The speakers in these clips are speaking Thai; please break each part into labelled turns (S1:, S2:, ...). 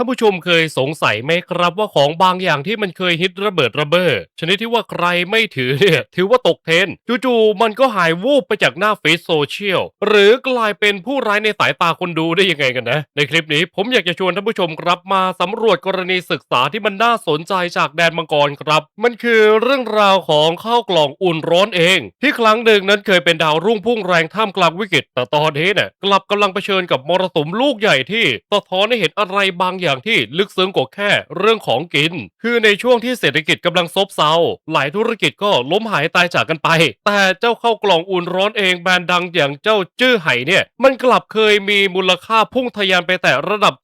S1: ท่านผู้ชมเคยสงสัยไหมครับว่าของบางอย่างที่มันเคยฮิตระเบิดระเบ้อชนิดที่ว่าใครไม่ถือเนี่ยถือว่าตกเทรนจู่ๆมันก็หายวูบไปจากหน้าเฟซโซเชียลหรือกลายเป็นผู้ร้ายในสายตาคนดูได้ยังไงกันนะ ในคลิปนี้ผมอยากจะชวนท่านผู้ชมครับมาสำรวจกรณีศึกษาที่มันน่าสนใจจากแดนมังกรครับ มันคือเรื่องราวของข้าวกล่องอุ่นร้อนเอง ที่ครั้งหนึ่งนั้นเคยเป็นดาวรุ่งพุ่งแรงท่ามกลางวิกฤตแต่ตอนนี้เนี่ยกลับกำลังเผชิญกับมรสุมลูกใหญ่ที่สะท้อนให้เห็นอะไรบางอย่างางที่ลึกซึ้งกว่าแค่เรื่องของกิน คือในช่วงที่เศรษฐกิจกำลังซบเซา หลายธุรกิจก็ล้มหายตายจากกันไป แต่เจ้าเข้ากล่องอุ่นร้อนเองแบรนด์ดังอย่างเจ้าจื้อไห่เนี่ย มันกลับเคยมีมูลค่าพุ่งทะยานไปแต่ระดับ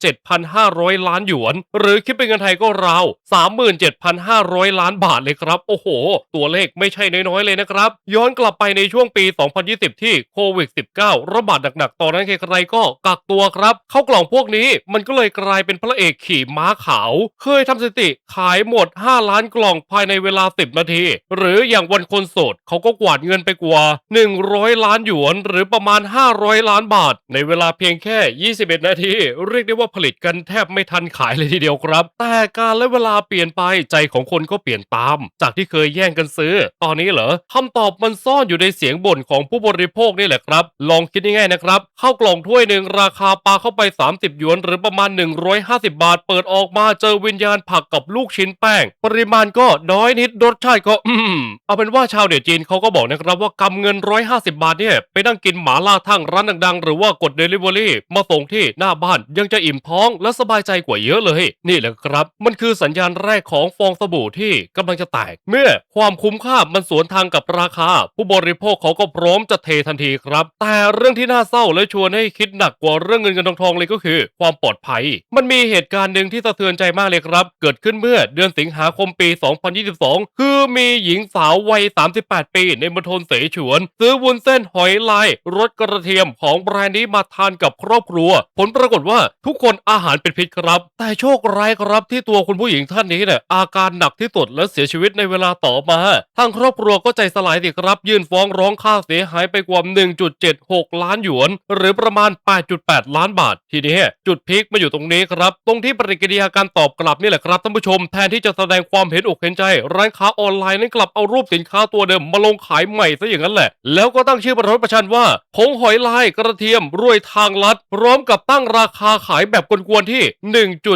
S1: 7,500 ล้านหยวน หรือคิดเป็นเงินไทยก็ราว 37,500 ล้านบาทเลยครับ โอ้โห ตัวเลขไม่ใช่น้อยๆเลยนะครับ ย้อนกลับไปในช่วงปี 2020 ที่โควิด -19 ระบาดหนักๆ ตอนนั้นใครๆก็กักตัวครับ เข้ากล่องพวกนี้มันก็เลยกลายเป็นพระเอกขี่ม้าขาว เคยทำสถิติขายหมด 5 ล้านกล่องภายในเวลา 10 นาที หรืออย่างวันคนโสดเขาก็กวาดเงินไปกว่า 100 ล้านหยวนหรือประมาณ 500 ล้านบาท ในเวลาเพียงแค่ 21 นาที เรียกได้ว่าผลิตกันแทบไม่ทันขายเลยทีเดียวครับ แต่การและเวลาเปลี่ยนไปใจของคนก็เปลี่ยนตาม จากที่เคยแย่งกันซื้อ ตอนนี้เหรอคำตอบมันซ่อนอยู่ในเสียงบ่นของผู้บริโภคนี่แหละครับ ลองคิดง่ายๆนะครับข้าวกล่องถ้วยหนึ่งราคาปลาเข้าไป 30 หยวน หรือประมาณ 150บาท เปิดออกมาเจอวิญญาณผักกับลูกชิ้นแป้ง ปริมาณก็น้อยนิดรสชาติก็อืมเอาเป็นว่าชาวเน็ตจีนเขาก็บอกนะครับว่ากำเงิน 150 บาทเนี่ยไปนั่งกินหมาล่าทั้งร้านดังๆ หรือว่ากดเดลิเวอรี่มาส่งที่หน้าบ้านยังจะอิ่มท้องและสบายใจกว่าเยอะเลย นี่แหละครับ มันคือสัญญาณแรกของฟองสบู่ที่กำลังจะแตก เมื่อความคุ้มค่ามันสวนทางกับราคา ผู้บริโภคเขาก็พร้อมจะเททันทีครับ แต่เรื่องที่น่าเศร้าและชวนให้คิดหนักกว่าเรื่องเงินเงินทองทองเลยก็คือ ความปลอดภัย มันมีเหหตุการณ์หนึ่งที่สะเทือนใจมากเลยครับ เกิดขึ้นเมื่อเดือนสิงหาคมปี 2022 คือมีหญิงสาววัย 38 ปี ในมณฑลเสฉวน ซื้อวุ้นเส้นหอยลายรสกระเทียมของแบรนด์นี้มาทานกับครอบครัว ผลปรากฏว่าทุกคนอาหารเป็นพิษครับ แต่โชคร้ายครับที่ตัวคุณผู้หญิงท่านนี้เนี่ยอาการหนักที่สุดและเสียชีวิตในเวลาต่อมาทางครอบครัวก็ใจสลายสิครับ ยื่นฟ้องร้องค่าเสียหายไปกว่า 1.76 ล้านหยวน หรือประมาณ 8.8 ล้านบาท ทีนี้จุดพีคมาอยู่ตรงนี้ครับตรงที่ปฏิกิริยาการตอบกลับนี่แหละครับท่านผู้ชม แทนที่จะแสดงความเห็นอกเห็นใจ ร้านค้าออนไลน์นั้นกลับเอารูปสินค้าตัวเดิมมาลงขายใหม่ซะอย่างนั้นแหละ แล้วก็ตั้งชื่อประชดประชันว่าผงหอยลายกระเทียมรวยทางลัด พร้อมกับตั้งราคาขายแบบกวนๆที่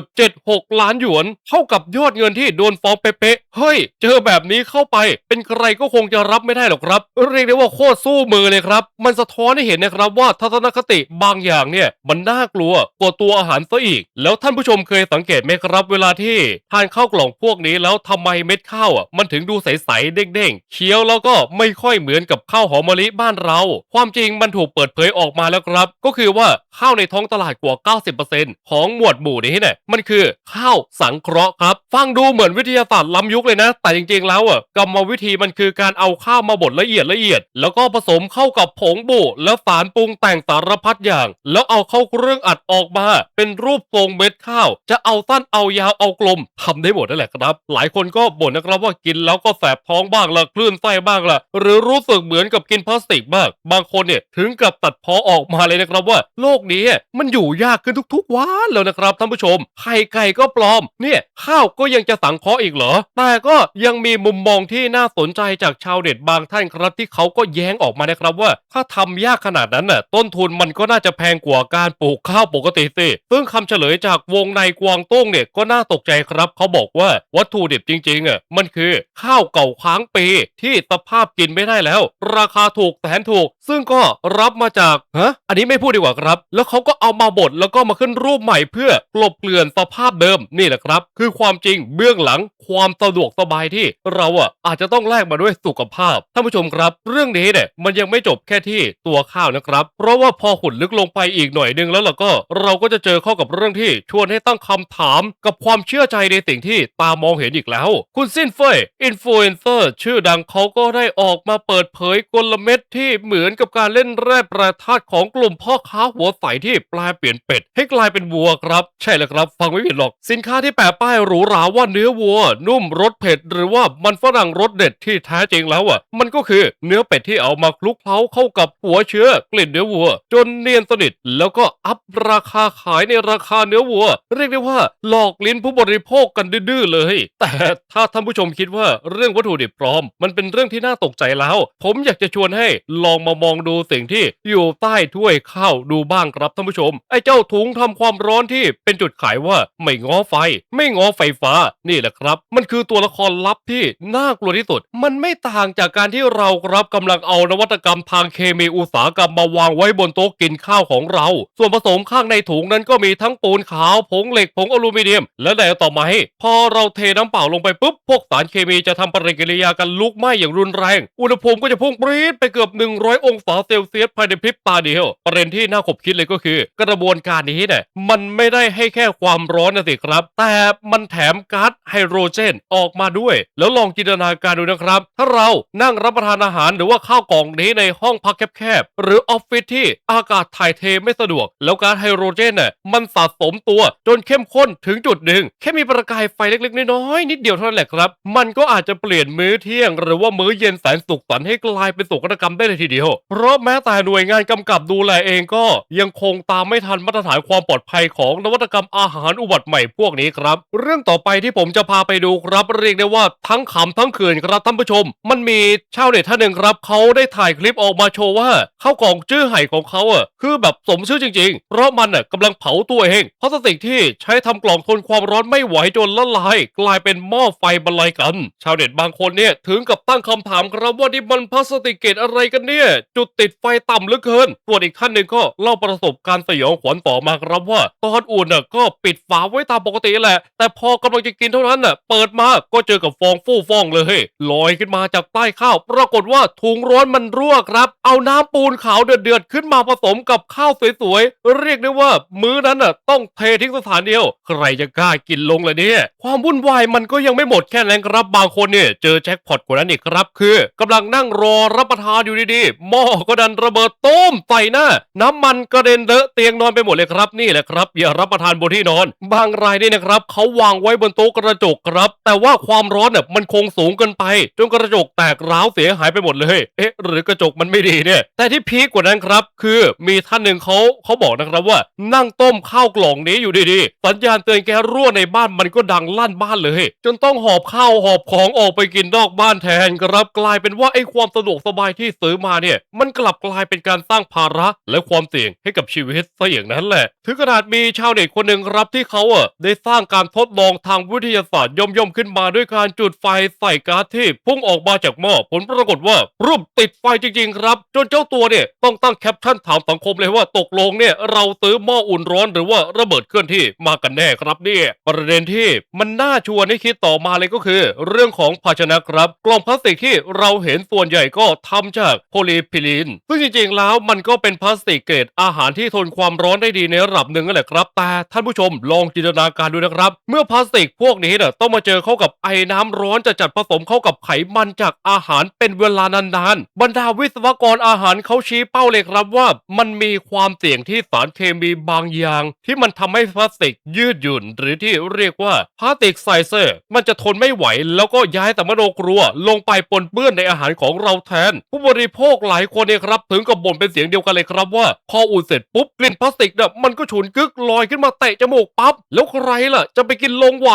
S1: 1.76 ล้านหยวน เท่ากับยอดเงินที่โดนฟ้องเป๊ะๆเฮ้ย เจอแบบนี้เข้าไป เป็นใครก็คงจะรับไม่ได้หรอกครับ เรียกได้ว่าโคตรสู้มือเลยครับ มันสะท้อนให้เห็นนะครับว่าทัศนคติบางอย่างเนี่ยมันน่ากลัวกว่าตัวอาหารซะอีก แล้วท่าานผู้ชมเคยสังเกตไหมครับเวลาที่ทานข้าวกล่องพวกนี้แล้วทำไมเม็ดข้าวอะมันถึงดูใสๆเด้งๆเคี้ยวแล้วก็ไม่ค่อยเหมือนกับข้าวหอมมะลิบ้านเรา ความจริงมันถูกเปิดเผยออกมาแล้วครับ ก็คือว่าข้าวในท้องตลาดกว่า 90%ของหมวดหมู่นี้เนี่ยมันคือข้าวสังเคราะห์ครับ ฟังดูเหมือนวิทยาศาสตร์ล้ำยุคเลยนะ แต่จริงๆแล้วอะกรรมวิธีมันคือการเอาข้าวมาบดละเอียดละเอียด แล้วก็ผสมเข้ากับผงบุแล้วสารปรุงแต่งสารพัดอย่าง แล้วเอาเข้าเครื่องอัดออกมา เป็นรูปทรงเม็ดข้าว จะเอาสั้นเอายาวเอากลมทำได้หมดนั่นแหละครับ หลายคนก็บ่นนะครับว่ากินแล้วก็แสบท้องบ้างละคลื่นไส้บ้างละหรือรู้สึกเหมือนกับกินพลาสติกบ้างบางคนเนี่ยถึงกับตัดพอออกมาเลยนะครับว่า โลกนี้มันอยู่ยากขึ้นทุกๆวันแล้วนะครับท่านผู้ชมไข่ไก่ก็ปลอม เนี่ยข้าวก็ยังจะสังเคราะห์อีกเหรอ แต่ก็ยังมีมุมมองที่น่าสนใจจากชาวเน็ตบางท่านครับที่เขาก็แย้งออกมานะครับว่า ถ้าทำยากขนาดนั้นน่ะต้นทุนมันก็น่าจะแพงกว่าการปลูกข้าวปกติสิซึ่งคำเฉลยจากวงในกวางตุ้งเนี่ยก็น่าตกใจครับเขาบอกว่าวัตถุดิบจริงๆอะมันคือข้าวเก่าค้างปีที่สภาพกินไม่ได้แล้ว ราคาถูกแสนถูก ซึ่งก็รับมาจากฮะอันนี้ไม่พูดดีกว่าครับ แล้วเขาก็เอามาบดแล้วก็มาขึ้นรูปใหม่เพื่อกลบเกลื่อนสภาพเดิมนี่แหละครับ คือความจริงเบื้องหลังความสะดวกสบายที่เราอะอาจจะต้องแลกมาด้วยสุขภาพท่านผู้ชมครับ เรื่องนี้เนี่ยมันยังไม่จบแค่ที่ตัวข้าวนะครับ เพราะว่าพอขุดลึกลงไปอีกหน่อยนึงแล้วล่ะก็ เราก็จะเจอเข้ากับเรื่องที่ชวนให้ตั้งคำถามกับความเชื่อใจในสิ่งที่ตามองเห็นอีกแล้ว คุณซินเฟยอินฟลูเอนเซอร์ชื่อดังเขาก็ได้ออกมาเปิดเผยกลเม็ดที่เหมือนกับการเล่นแร่ประทาดของกลุ่มพ่อค้าหัวใสที่แปลเปลี่ยนเป็ด ให้กลายเป็นวัวครับ ใช่แล้วครับ ฟังไม่ผิดหรอก สินค้าที่แปะป้ายหรูหราว่าเนื้อวัว นุ่มรสเผ็ด หรือว่ามันฝรั่งรสเด็ดที่แท้จริงแล้วอะ มันก็คือเนื้อเป็ดที่เอามาคลุกเคล้าเข้ากับหัวเชื้อกลิ่นเนื้อวัว จนเนียนสนิทแล้วก็อัพราคาขายในราคาเนื้อวัวเรียกได้ว่าหลอกลิ้นผู้บริโภคกันดื้อเลย แต่ถ้าท่านผู้ชมคิดว่าเรื่องวัตถุดิบปลอม มันเป็นเรื่องที่น่าตกใจแล้ว ผมอยากจะชวนให้ลองมามองดูสิ่งที่อยู่ใต้ถ้วยข้าวดูบ้างครับท่านผู้ชม ไอ้เจ้าถุงทำความร้อนที่เป็นจุดขายว่าไม่ง้อไฟ ไม่ง้อไฟฟ้านี่แหละครับ มันคือตัวละครลับที่น่ากลัวที่สุด มันไม่ต่างจากการที่เราครับกำลังเอานวัตกรรมทางเคมีอุตสาหกรรมมาวางไว้บนโต๊ะกินข้าวของเรา ส่วนผสมข้างในถุงนั้นก็มีทั้งปูนขาวผงเหล็กผงอลูมิเนียม และแดต่อมาให้พอเราเทน้ำเปล่าลงไปปุ๊บพวกสารเคมีจะทำปฏิกิริยากันลุกไหม้อย่างรุนแรง อุณหภูมิก็จะพุ่งปรี๊ดไปเกือบ 100 องศาเซลเซียสภายในพริบตาเดียวประเด็นที่น่าขบคิดเลยก็คือ กระบวนการนี้เนี่ยมันไม่ได้ให้แค่ความร้อนนะสิครับ แต่มันแถมก๊าซไฮโดรเจนออกมาด้วย แล้วลองจินตนาการดูนะครับ ถ้าเรานั่งรับประทานอาหารหรือว่าข้าวกล่องนี้ในห้องพักแคบๆหรือออฟฟิศที่อากาศถ่ายเทไม่สะดวก แล้วก๊าซไฮโดรเจนเนี่ยมันสะสมตัวจนเข้มข้นถึงจุดหนึ่งแค่มีประกายไฟเล็กๆ น้อยๆนิดเดียวเท่านั้นแหละครับ มันก็อาจจะเปลี่ยนมื้อเที่ยง หรือว่ามื้อเย็นแสนสุขสันต์ให้กลายเป็นโศกนาฏกรรมได้เลยทีเดียว เพราะแม้แต่หน่วยงานกำกับดูแลเองก็ยังคงตามไม่ทันมาตรฐานความปลอดภัยของนวัตกรรมอาหารอุบัติใหม่พวกนี้ครับ เรื่องต่อไปที่ผมจะพาไปดูครับเรียกได้ว่าทั้งขำทั้งเขินครับท่านผู้ชม มันมีชาวเน็ตท่านหนึ่งครับเขาได้ถ่ายคลิปออกมาโชว์ว่าข้าวกล่องจื้อไห่ของเขาอะคือแบบสมชื่อจริง ๆ เพราะมันอะกำลังเผาตัวเองพลาสติกที่ใช้ทำกล่องทนความร้อนไม่ไหวจนละลาย กลายเป็นหม้อไฟบรรลัยกัน ชาวเน็ตบางคนเนี่ยถึงกับตั้งคำถามครับว่านี่มันพลาสติกเกรดอะไรกันเนี่ย จุดติดไฟต่ำเหลือเกินส่วนอีกท่านหนึ่งก็เล่าประสบการณ์สยองขวัญต่อมาครับว่า ตอนอุ่นน่ะก็ปิดฝาไว้ตามปกติแหละ แต่พอกำลังจะกินเท่านั้นน่ะเปิดมาก็เจอกับฟองฟู่ฟองเลยลอยขึ้นมาจากใต้ข้าว ปรากฏว่าถุงร้อนมันรั่วครับ เอาน้ำปูนขาวเดือดๆขึ้นมาผสมกับข้าวสวยๆเรียกได้ว่ามื้อนั้นน่ะต้องเททิ้งสถานเดียว ใครจะกล้ากินลงล่ะเนี่ย ความวุ่นวายมันก็ยังไม่หมดแค่นั้นครับ บางคนเนี่ยเจอแจ็คพอตกว่านั้นอีกครับ คือกำลังนั่งรอรับประทานอยู่ดีๆ หม้อก็ดันระเบิดต้มใส่หน้า น้ำมันกระเด็นเลอะเตียงนอนไปหมดเลยครับ นี่แหละครับ อย่ารับประทานบนที่นอน บางรายนี่นะครับเขาวางไว้บนโต๊ะกระจกครับ แต่ว่าความร้อนเนี่ยมันคงสูงเกินไปจนกระจกแตกร้าวเสียหายไปหมดเลย เอ๊ะ หรือกระจกมันไม่ดีเนี่ย แต่ที่พีคกว่านั้นครับ คือมีท่านหนึ่งเขาเขาบอกนะครับว่านั่งต้มข้าวกล่องนี้อยู่ดีๆ สัญญาณเตือนแก๊สรั่วในบ้านมันก็ดังลั่นบ้านเลย จนต้องหอบข้าวหอบของออกไปกินนอกบ้านแทนครับกลายเป็นว่าไอ้ความสะดวกสบายที่ซื้อมาเนี่ย มันกลับกลายเป็นการสร้างภาระและความเสี่ยงให้กับชีวิตซะอย่างนั้นแหละ ถึงขนาดมีชาวเน็ตคนหนึ่งครับที่เขาอะได้สร้างการทดลองทางวิทยาศาสตร์ย่อมๆขึ้นมาด้วยการจุดไฟใส่ก๊าซที่พุ่งออกมาจากหม้อผลปรากฏว่ารูปติดไฟจริงๆครับ จนเจ้าตัวเนี่ยต้องตั้งแคปชั่นถามสังคมเลยว่าตกลงเนี่ยเราซื้อหม้ออุ่นร้อนหรือว่าระเบิดเคลื่อนที่มากันแน่ครับเนี่ยประเด็นที่มันน่าชวนให้คิดต่อมาเลยก็คือ เรื่องของภาชนะครับ กล่องพลาสติกที่เราเห็นส่วนใหญ่ก็ทำจากโพลีพิลีนซึ่งจริงๆแล้วมันก็เป็นพลาสติกเกรดอาหารที่ทนความร้อนได้ดีในระดับหนึ่งนั่นแหละครับ แต่ท่านผู้ชมลองจินตนาการดูนะครับ เมื่อพลาสติกพวกนี้เนี่ยต้องมาเจอเข้ากับไอ้น้ำร้อนจะจัดผสมเข้ากับไขมันจากอาหารเป็นเวลานานๆบรรดาวิศวกรอาหารเขาชี้เป้าเลยครับว่า มันมีความเสี่ยงที่สารเคมีบางอย่าง ที่มันทำให้พลาสติกยืดหยุ่น หรือที่เรียกว่าพลาสติกไซเซอร์ มันจะทนไม่ไหว แล้วก็ย้ายแต่มโนครัว ลงไปปนเปื้อนในอาหารของเราแทน ผู้บริโภคหลายคนเนี่ยครับ ถึงกับบ่นเป็นเสียงเดียวกันเลยครับว่า พออุ่นเสร็จปุ๊บกลิ่นพลาสติกเนี่ยมันก็ฉุนกึกลอยขึ้นมาเตะจมูกปั๊บแล้วใครล่ะ จะไปกินลงไหว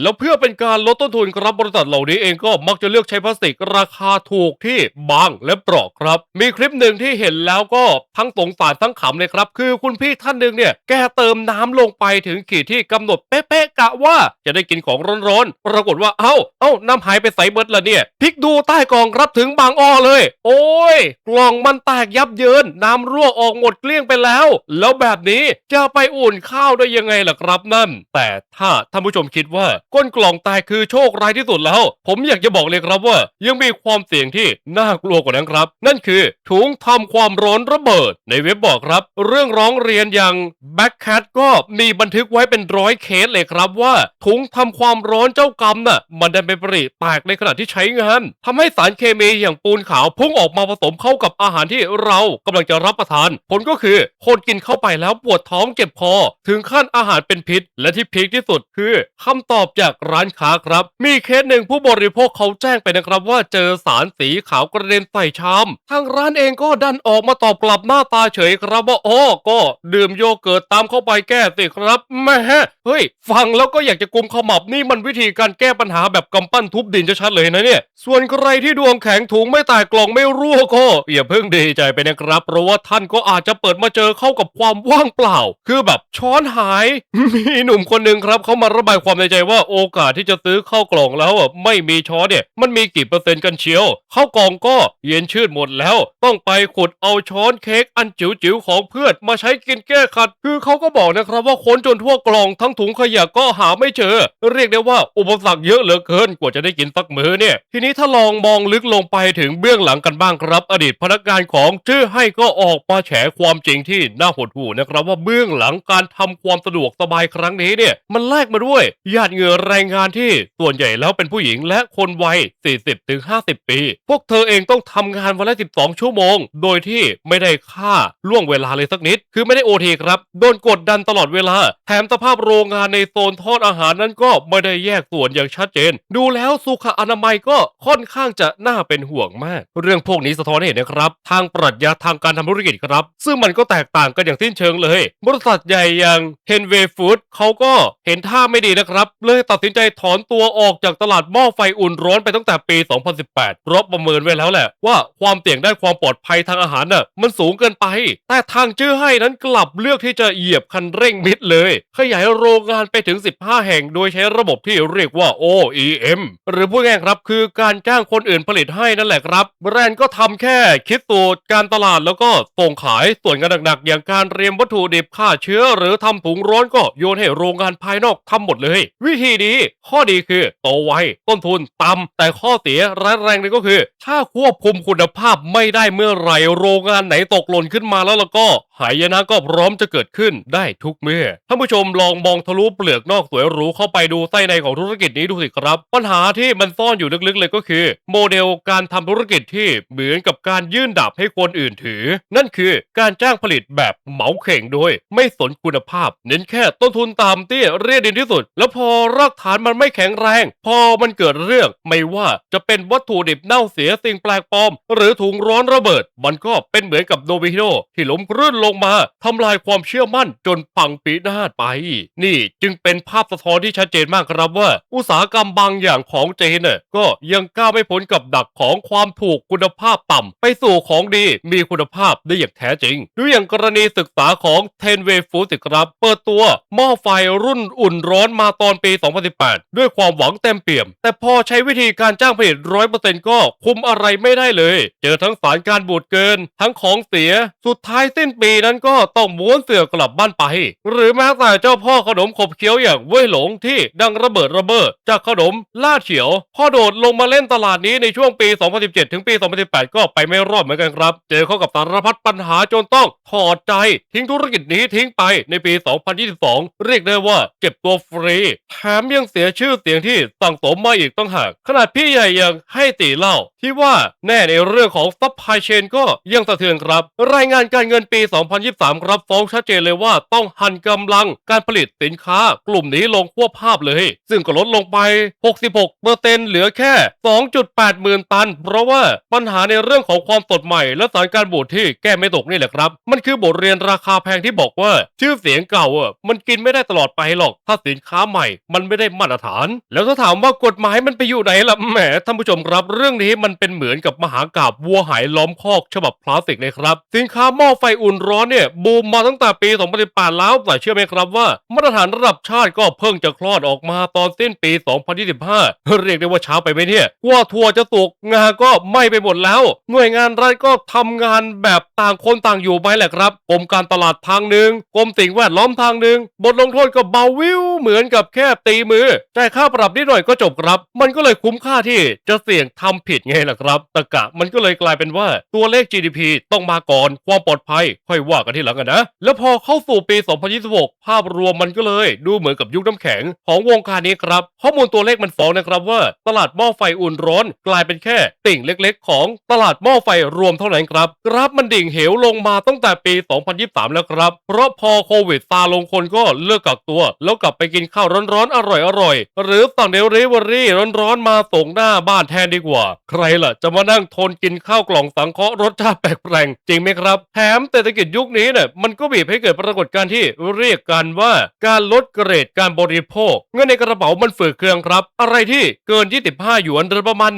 S1: แล้วเพื่อเป็นการลดต้นทุนครับบริษัทเหล่านี้เองก็มักจะเลือกใช้พลาสติกราคาถูกที่บางและเปราะครับ มีคลิปหนึ่งที่เห็นแล้วก็ทั้งสงสารทั้งขำเลยครับ คือคุณพี่ท่านหนึ่งเนี่ยแกเติมน้ำลงไปถึงขีดที่กำหนดเป๊ะๆกะว่าจะได้กินของร้อนๆ ปรากฏว่า เอ้า เอ้าน้ำหายไปใส่เบิดละเนี่ย พลิกดูใต้กองรับถึงบางอ้อเลย โอ้ย กล่องมันแตกยับเยิน น้ำรั่วออกหมดเกลี้ยงไปแล้ว แล้วแบบนี้จะไปอุ่นข้าวได้ยังไงล่ะครับนั่น แต่ถ้าท่านผู้ชมคิดว่าก้นกล่องแตกคือโชคร้ายที่สุดแล้ว ผมอยากจะบอกเลยครับว่า ยังมีความเสี่ยงที่น่ากลัวกว่านั้นครับ นั่นคือถุงทำความร้อนระเบิด ในเว็บบอกครับ เรื่องร้องเรียนอย่าง Backcat ก็มีบันทึกไว้เป็นร้อยเคสเลยครับว่า ถุงทำความร้อนเจ้ากรรมน่ะ มันดันไปปริแตกในขณะที่ใช้งานทำให้สารเคมีอย่างปูนขาวพุ่งออกมาผสมเข้ากับอาหารที่เรากำลังจะรับประทาน ผลก็คือคนกินเข้าไปแล้วปวดท้องเจ็บคอถึงขั้นอาหารเป็นพิษ และที่พีคที่สุดคือคำตอบจากร้านค้าครับ มีเคสหนึ่งผู้บริโภคเขาแจ้งไปนะครับว่าเจอสารสีขาวกระเด็นใส่ชามทางร้านเองก็ดันออกมาตอบกลับหน้าตาเฉยครับว่าอ๋อก็ดื่มโยเกิร์ตตามเข้าไปแก้สิครับแม่เฮ้ย ฟังแล้วก็อยากจะกุมขมับนี่มันวิธีการแก้ปัญหาแบบกำปั้นทุบดินจะชัดเลยนะเนี่ย ส่วนใครที่ดวงแข็งถุงไม่แตกกล่องไม่รั่วก็อย่าเพิ่งดีใจไปนะครับ เพราะว่าท่านก็อาจจะเปิดมาเจอเข้ากับความว่างเปล่า คือแบบช้อนหาย มีหนุ่มคนหนึ่งครับเขามาระบายความในใจว่าโอกาสที่จะซื้อข้าวกล่องแล้วอะไม่มีช้อนเนี่ย มันมีกี่เปอร์เซ็นต์กันเชียวข้าวกล่องก็เย็นชืดหมดแล้ว ต้องไปขุดเอาช้อนเค้กอันจิ๋วๆของเพื่อนมาใช้กินแก้ขัด คือเขาก็บอกนะครับว่าค้นจนทั่วกล่องทั้งถุงขยะก็หาไม่เจอ เรียกได้ว่าอุปสรรคเยอะเหลือเกินกว่าจะได้กินสักมื้อเนี่ย ทีนี้ถ้าลองมองลึกลงไปถึงเบื้องหลังกันบ้างครับ อดีตพนักงานของชื่อให้ก็ออกมาแฉความจริงที่น่าหดหู่นะครับว่าเบื้องหลังการทำความสะดวกสบายครั้งนี้เนี่ย มันแลกมาด้วยหยาดเหงื่อแรงงานที่ส่วนใหญ่แล้วเป็นผู้หญิงและคนวัย 40-50 ปี พวกเธอเองต้องทำงานวันละ 12 ชั่วโมง โดยที่ไม่ได้ค่าล่วงเวลาเลยสักนิด คือไม่ได้โอทีครับ โดนกดดันตลอดเวลาแถมสภาพโรงงานในโซนทอดอาหารนั้นก็ไม่ได้แยกส่วนอย่างชัดเจน ดูแล้วสุขอนามัยก็ค่อนข้างจะน่าเป็นห่วงมาก เรื่องพวกนี้สะท้อนให้เห็นนะครับ ทางปรัชญาทางการทำธุรกิจครับ ซึ่งมันก็แตกต่างกันอย่างสิ้นเชิงเลย บริษัทใหญ่อย่าง h e n w a y Food เขาก็เห็นท่าไม่ดีนะครับ เลยตัดสินใจถอนตัวออกจากตลาดหม้อไฟอุ่นร้อนไปตั้งแต่ปี 2018เพราะประเมินไว้แล้วแหละว่าความเสี่ยงด้านความปลอดภัยทางอาหารน่ะมันสูงเกินไป แต่ทางชื่อให้นั้นกลับเลือกที่จะเหยียบคันเร่งมิดเลย ขยายโรงงานไปถึง 15 แห่งโดยใช้ระบบที่เรียกว่า OEM หรือพูดง่ายๆครับคือการจ้างคนอื่นผลิตให้นั่นแหละครับ แบรนด์ก็ทำแค่คิดสูตรการตลาดแล้วก็ส่งขายส่วนงานหนักๆ อย่างการเตรียมวัตถุดิบฆ่าเชื้อ หรือทำถุงร้อนก็โยนให้โรงงานภายนอกทำหมดเลย วิธีนี้ข้อดีคือโตไวต้นทุนต่ำแต่ข้อเสียร้ายแรงเลยก็คือ ถ้าควบคุมคุณภาพไม่ได้เมื่อไหร่โรงงานไหนตกหล่นขึ้นมาแล้วแล้วก็ หายนะก็พร้อมจะเกิดขึ้นได้ทุกเมื่อ ท่านผู้ชมลองมองทะลุเปลือกนอกสวยหรูเข้าไปดูไส้ในของธุรกิจนี้ดูสิครับ ปัญหาที่มันซ่อนอยู่ลึกๆเลยก็คือ โมเดลการทำธุรกิจที่เหมือนกับการยื่นดาบให้คนอื่นถือ นั่นคือการจ้างผลิตแบบเหมาเข่งโดย ไม่สนคุณภาพ เน้นแค่ต้นทุนตามเตี้ยเรียดินที่สุด แล้วพอรากฐานมันไม่แข็งแรง พอมันเกิดเรื่องไม่ว่าจะเป็นวัตถุดิบเน่าเสียสิ่งแปลกปลอม หรือถุงร้อนระเบิด มันก็เป็นเหมือนกับโดมิโนที่ล้มคลื่นลงมาทำลายความเชื่อมั่นจนพังปีนาศไป นี่จึงเป็นภาพสะท้อนที่ชัดเจนมากครับว่า อุตสาหกรรมบางอย่างของจีนน่ะก็ยังก้าวไม่พ้นกับดักของความถูกคุณภาพต่ำไปสู่ของดีมีคุณภาพได้อย่างแท้จริงดูอย่างกรณีศึกษาของ Ten Way Food สิครับเปิดตัวหม้อไฟรุ่นอุ่นร้อนมาตอนปี 2018 ด้วยความหวังเต็มเปี่ยม แต่พอใช้วิธีการจ้างผลิตร้อยเปอร์เซ็นต์ก็คุมอะไรไม่ได้เลย เจอทั้งสารการบูดเกิน ทั้งของเสีย สุดท้ายสิ้นปีนั้นก็ต้องม้วนเสือกลับบ้านไป หรือแม้แต่เจ้าพ่อขนมขบเคี้ยวอย่างเว่ยหลงที่ดังระเบิดระเบ้อจากขนมลาดเฉียวพอโดดลงมาเล่นตลาดนี้ในช่วงปี 2017 ถึงปี 2018 ก็ไปไม่รอดเหมือนกันครับ เจอเข้ากับสารพัดปัญหาจนต้องถอดใจ ทิ้งธุรกิจนี้ทิ้งไปในปี 2022 เรียกได้ว่าเก็บตัวฟรี แถมยังเสียชื่อเสียงที่สั่งสมมาอีกต้องหาก ขนาดพี่ใหญ่ยังให้ตีเล่า ที่ว่าแน่ในเรื่องของซัพพลายเชนก็ยังสะเทือนครับ รายงานการเงินปี2023 ครับฟ้องชัดเจนเลยว่าต้องหันกำลังการผลิตสินค้ากลุ่มนี้ลงควบภาพเลย ซึ่งก็ลดลงไป 66เปอร์เซ็นต์เหลือแค่ 2.8 หมื่นตัน เพราะว่าปัญหาในเรื่องของความสดใหม่ และสารการบูดที่แก้ไม่ตกนี่แหละครับ มันคือบทเรียนราคาแพงที่บอกว่า ชื่อเสียงเก่าอะมันกินไม่ได้ตลอดไปหรอก ถ้าสินค้าใหม่ มันไม่ได้มาตรฐาน แล้วถ้าถามว่ากฎหมายมันไปอยู่ไหนล่ะแหมท่านผู้ชมครับ เรื่องนี้มันเป็นเหมือนกับมหากาบวัวหายล้อมคอกฉบับพลาสติกเลยครับ สินค้าหม้อไฟอุ่นร้อนเนี่ยบูมมาตั้งแต่ปี 2018 แล้วแต่เชื่อไหมครับว่า มาตรฐานระดับชาติก็เพิ่งจะคลอดออกมาตอนสิ้นปี 2025 เรียกได้ว่าช้าไปไหมเนี่ยกว่าทัวร์จะสุกงาก็ไม้ไปหมดแล้ว หน่วยงานรัฐก็ทำงานแบบต่างคนต่างอยู่ไปแหละครับกรมการตลาดทางหนึ่งกรมสิ่งแวดล้อมทางหนึ่งบทลงโทษก็เบาวิวเหมือนกับแค่ตีมือจ่ายค่าปรับนิดหน่อยก็จบครับ มันก็เลยคุ้มค่าที่จะเสี่ยงทำผิดไงล่ะครับตะกะมันก็เลยกลายเป็นว่าตัวเลข GDP ต้องมาก่อนความปลอดภัยค่อยว่ากันที่หลังอะนนะ แล้วพอเข้าสู่ปี 2026 ภาพรวมมันก็เลย ดูเหมือนกับยุคน้ำแข็งของวงการนี้ครับ ข้อมูลตัวเลขมันฟ้องนะครับว่า ตลาดหม้อไฟอุ่นร้อน กลายเป็นแค่ติ่งเล็กๆ ของตลาดหม้อไฟรวมเท่านั้นครับกราฟมันดิ่งเหวลงมาตั้งแต่ปี 2023 แล้วครับ เพราะพอโควิดซาลงคนก็เลิกกักตัว แล้วกลับไปกินข้าวร้อนๆอร่อยๆหรือสั่งเดลิเวอรี่ร้อนๆมาส่งหน้าบ้านแทนดีกว่า ใครล่ะจะมานั่งทนกินข้าวกล่องสังเคราะห์รสชาติแปลกๆจริงไหมครับแถมเศรษฐกิจยุคนี้เนี่ยมันก็บีบให้เกิดปรากฏการณ์ที่เรียกกันว่าการลดเกรดการบริโภค เงินในกระเป๋ามันฝืดเคืองครับ อะไรที่เกิน 25 หยวนหรือประมาณ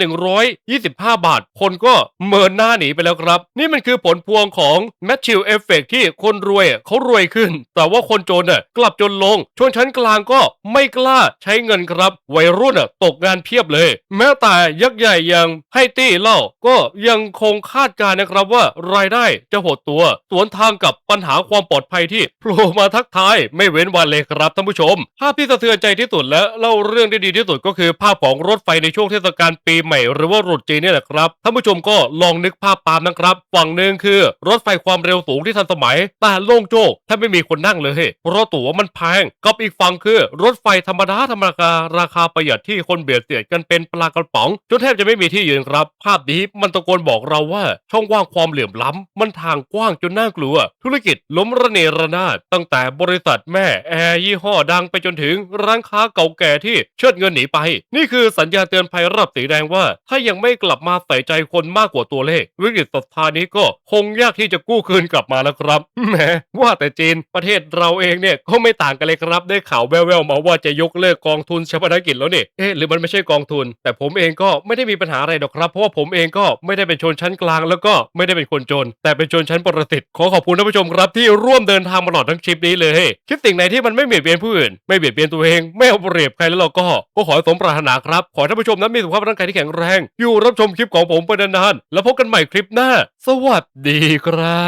S1: 125 บาท คนก็เมินหน้าหนีไปแล้วครับ นี่มันคือผลพวงของแมทชิลเอฟเฟกที่คนรวยเขารวยขึ้น แต่ว่าคนจนน่ะกลับจนลงชนชั้นกลางก็ไม่กล้าใช้เงินครับ วัยรุ่นน่ะตกงานเพียบเลย แม้แต่ยักษ์ใหญ่อย่างไฮตี้เล่าก็ยังคงคาดการณ์นะครับว่ารายได้จะหดตัวสวนททางกับปัญหาความปลอดภัยที่โผล่มาทักทายไม่เว้นวันเลยครับท่านผู้ชม ภาพที่สะเทือนใจที่สุดและเล่าเรื่องได้ดีที่สุดก็คือภาพของรถไฟในช่วงเทศกาลปีใหม่ หรือว่ารุดจีนเนี่ยแหละครับท่านผู้ชมก็ลองนึกภาพตามนะครับ ฝั่งหนึ่งคือ รถไฟความเร็วสูงที่ทันสมัยแต่โล่งโจ้แทบไม่มีคนนั่งเลยเพราะตั๋วมันแพงกับอีกฝั่งคือ รถไฟธรรมดาธรรมดาราคาประหยัดที่คนเบียดเสียดกันเป็นปลากระป๋องจนแทบจะไม่มีที่ยืนครับ ภาพนี้มันตะโกนบอกเราว่า ช่องว่างความเหลื่อมล้ำมันทางกว้างจนน่ากลัวธุรกิจล้มระเนระนาด ตั้งแต่บริษัทแม่แอร์ยี่ห้อดังไปจนถึงร้านค้าเก่าแก่ที่เชิดเงินหนีไป นี่คือสัญญาเตือนภัยรับสีแดงว่า ถ้ายังไม่กลับมาใส่ใจคนมากกว่าตัวเลข วิกฤตศรัทธานี้ก็คงยากที่จะกู้คืนกลับมาแล้วครับแหมว่าแต่จีนประเทศเราเองเนี่ยก็ไม่ต่างกันเลยครับ ได้ข่าวแว่วๆมาว่าจะยกเลิกกองทุนชาปนกิจแล้วนี่เอ๊ะหรือมันไม่ใช่กองทุน แต่ผมเองก็ไม่ได้มีปัญหาอะไรหรอกครับเพราะว่าผมเองก็ไม่ได้เป็นชนชั้นกลาง แล้วก็ไม่ได้เป็นคนจน แต่เป็นชนชั้นปรสิตขอขอบอบคุณท่านผู้ชมครับที่ร่วมเดินทางมาตลอดทั้งคลิปนี้เลยคิดสิ่งไหนที่มันไม่เบียดเบียนผู้อื่น ไม่เบียดเบียนตัวเอง ไม่เอาเปรียบใครแล้วเราก็ ก็ขอให้สมปรารถนาครับ ขอท่านผู้ชมนั้นมีสุขภาพร่างกายที่แข็งแรง อยู่รับชมคลิปของผมไปนานๆ แล้วพบกันใหม่คลิปหน้า สวัสดีครั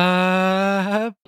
S1: บ